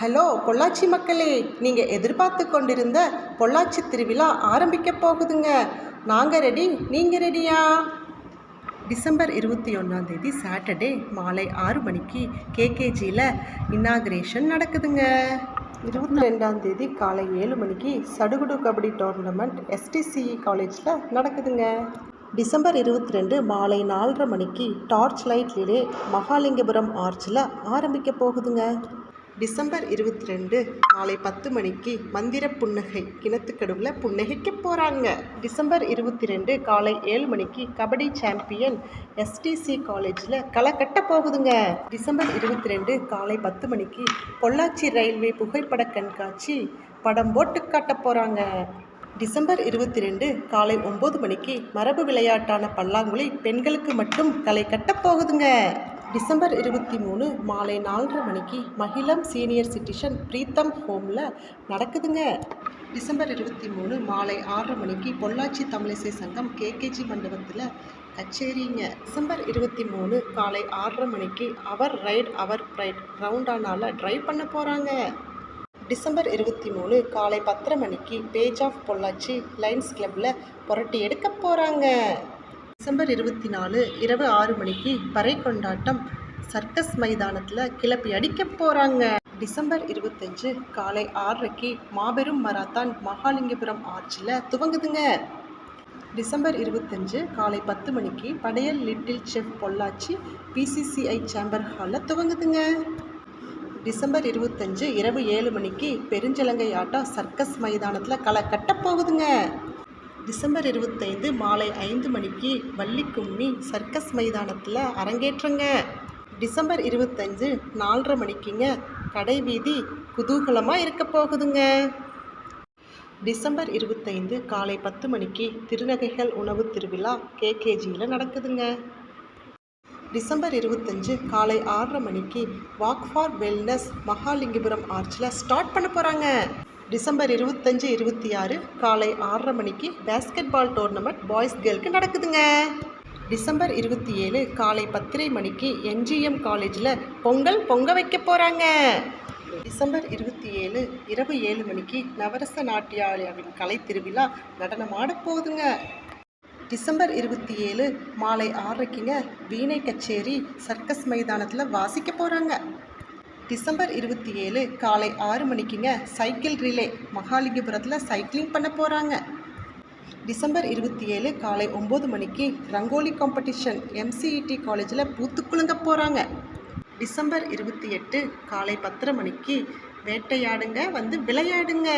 Hello Pollachi மக்களே நீங்கள் எதிர்பார்த்து கொண்டிருந்த பொள்ளாச்சி திருவிழா ஆரம்பிக்க போகுதுங்க. நாங்கள் ரெடி நீங்கள் ரெடியா டிசம்பர் இருபத்தி ஒன்றாந்தேதி சாட்டர்டே மாலை ஆறு மணிக்கு கேகேஜியில் இன்னாகிரேஷன் நடக்குதுங்க. இருபத்தி ரெண்டாந்தேதி காலை ஏழு மணிக்கு சடுகுடு கபடி டோர்னமெண்ட் எஸ்டிசிஇ காலேஜில் நடக்குதுங்க. டிசம்பர் இருபத்தி ரெண்டு மாலை நாலரை மணிக்கு டார்ச் லைட் ரிலே மகாலிங்கபுரம் ஆர்ச்சில் ஆரம்பிக்க போகுதுங்க. டிசம்பர் இருபத்தி ரெண்டு காலை பத்து மணிக்கு மந்திர புன்னகை. கிணத்துக்கடுவில் புன்னகைக்க போகிறாங்க டிசம்பர் இருபத்தி ரெண்டு காலை ஏழு மணிக்கு கபடி சாம்பியன் எஸ்டிசி காலேஜில் களை கட்ட போகுதுங்க. டிசம்பர் இருபத்தி ரெண்டு காலை பத்து மணிக்கு பொள்ளாச்சி ரயில்வே புகைப்பட கண்காட்சி படம் போட்டு காட்ட போகிறாங்க டிசம்பர் இருபத்தி ரெண்டு காலை ஒம்பது மணிக்கு மரபு விளையாட்டான பல்லாங்குழி பெண்களுக்கு மட்டும் களை கட்டப் போகுதுங்க. டிசம்பர் இருபத்தி மூணு மாலை நாலரை மணிக்கு மகிழம் சீனியர் சிட்டிசன் பிரீத்தம் ஹோமில் நடக்குதுங்க. டிசம்பர் இருபத்தி மூணு மாலை ஆறரை மணிக்கு பொள்ளாச்சி தமிழிசை சங்கம் கேகேஜி மண்டபத்தில் கச்சேரிங்க. டிசம்பர் இருபத்தி மூணு காலை ஆறரை மணிக்கு அவர் ரைட் அவர் ரைட் ரவுண்டானால ட்ரைவ் பண்ண போகிறாங்க டிசம்பர் இருபத்தி மூணு காலை பத்தரை மணிக்கு பேஜ் ஆஃப் பொள்ளாச்சி லைன்ஸ் கிளப்பில் புரட்டி எடுக்க போகிறாங்க டிசம்பர் இருபத்தி நாலு இரவு ஆறு மணிக்கு பறை கொண்டாட்டம் சர்க்கஸ் மைதானத்தில் கிளப்பி அடிக்க போகிறாங்க டிசம்பர் இருபத்தஞ்சு காலை ஆறரைக்கு மாபெரும் மராத்தான் மகாலிங்கபுரம் ஆர்ச்சில் துவங்குதுங்க. டிசம்பர் இருபத்தஞ்சு காலை பத்து மணிக்கு Padaiyal little chef Pollachi PCCI chamber ஹாலில் துவங்குதுங்க. டிசம்பர் இருபத்தஞ்சு இரவு ஏழு மணிக்கு பெருஞ்சலங்கை ஆட்டம் சர்க்கஸ் மைதானத்தில் களை கட்ட போகுதுங்க. டிசம்பர் இருபத்தைந்து மாலை ஐந்து மணிக்கு வள்ளிக்கும்மி சர்க்கஸ் மைதானத்தில் அரங்கேற்றங்க. டிசம்பர் இருபத்தஞ்சு நாலரை மணிக்குங்க கடைவீதி குதூகலமாக இருக்க போகுதுங்க. டிசம்பர் இருபத்தைந்து காலை பத்து மணிக்கு திருநகைகள் உணவு திருவிழா கேகேஜியில் நடக்குதுங்க. டிசம்பர் இருபத்தஞ்சு காலை ஆறரை மணிக்கு வாக் ஃபார் வெல்னஸ் மகாலிங்கபுரம் ஆர்ச்சில் ஸ்டார்ட் பண்ண போகிறாங்க டிசம்பர் இருபத்தஞ்சு இருபத்தி ஆறு காலை ஆறரை மணிக்கு பேஸ்கெட் பால் டோர்னமெண்ட் பாய்ஸ் கேர்ளுக்கு நடக்குதுங்க. டிசம்பர் இருபத்தி ஏழு காலை பத்தரை மணிக்கு என்ஜிஎம் காலேஜில் பொங்கல் பொங்க வைக்க போகிறாங்க டிசம்பர் இருபத்தி ஏழு இரவு ஏழு மணிக்கு நவரச நாட்டியாளியாவின் கலை திருவிழா நடனமாட போகுதுங்க. டிசம்பர் இருபத்தி ஏழு மாலை ஆறரைக்குங்க வீணை கச்சேரி சர்க்கஸ் மைதானத்தில் வாசிக்க போகிறாங்க டிசம்பர் இருபத்தி ஏழு காலை ஆறு மணிக்குங்க சைக்கிள் ரிலே மகாலிங்கபுரத்தில் சைக்கிளிங் பண்ண போகிறாங்க டிசம்பர் இருபத்தி ஏழு காலை ஒம்பது மணிக்கு ரங்கோலி காம்படிஷன் எம்சிஇடி காலேஜில் பூத்துக்குழுங்க போகிறாங்க டிசம்பர் இருபத்தி எட்டு காலை பத்தரை மணிக்கு வேட்டையாடுங்க வந்து விளையாடுங்க.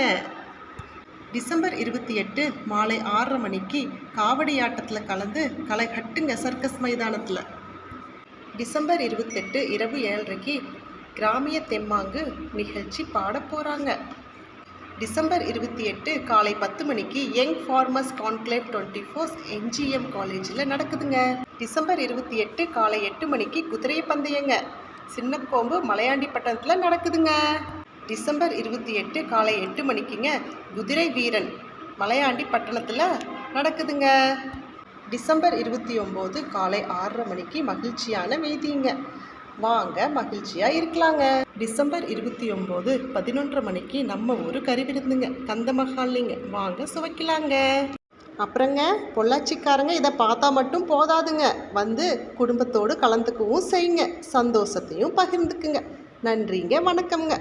டிசம்பர் இருபத்தி எட்டு மாலை ஆறரை மணிக்கு காவடி ஆட்டத்தில் கலந்து களை கட்டுங்க சர்க்கஸ் மைதானத்தில். டிசம்பர் இருபத்தெட்டு இரவு ஏழரைக்கு கிராமிய தெம்மாங்கு நிகழ்ச்சி பாட போகிறாங்க டிசம்பர் இருபத்தி எட்டு காலை பத்து மணிக்கு young farmers conclave twenty fours NGM காலேஜில் நடக்குதுங்க. டிசம்பர் இருபத்தி எட்டு காலை எட்டு மணிக்கு குதிரை பந்தயங்க. சின்னக்கோம்பு மலையாண்டிப்பட்டினத்தில் நடக்குதுங்க. டிசம்பர் இருபத்தி எட்டு காலை எட்டு மணிக்குங்க குதிரை வீரன் மலையாண்டி பட்டணத்தில் நடக்குதுங்க. டிசம்பர் இருபத்தி ஒம்பது காலை ஆறரை மணிக்கு மகிழ்ச்சியான வீதிங்க வாங்க மகிழ்ச்சியாக இருக்கலாங்க. டிசம்பர் இருபத்தி ஒம்பது பதினொன்றரை மணிக்கு நம்ம ஊர் கறி விருந்துங்க. கந்தமகாலிங்க வாங்க சுவைக்கலாங்க. அப்புறங்க பொள்ளாச்சிக்காரங்க இதை பார்த்தா மட்டும் போதாதுங்க. வந்து குடும்பத்தோடு கலந்துக்கவும் செய்யுங்க. சந்தோஷத்தையும் பகிர்ந்துக்குங்க. நன்றிங்க வணக்கம்ங்க.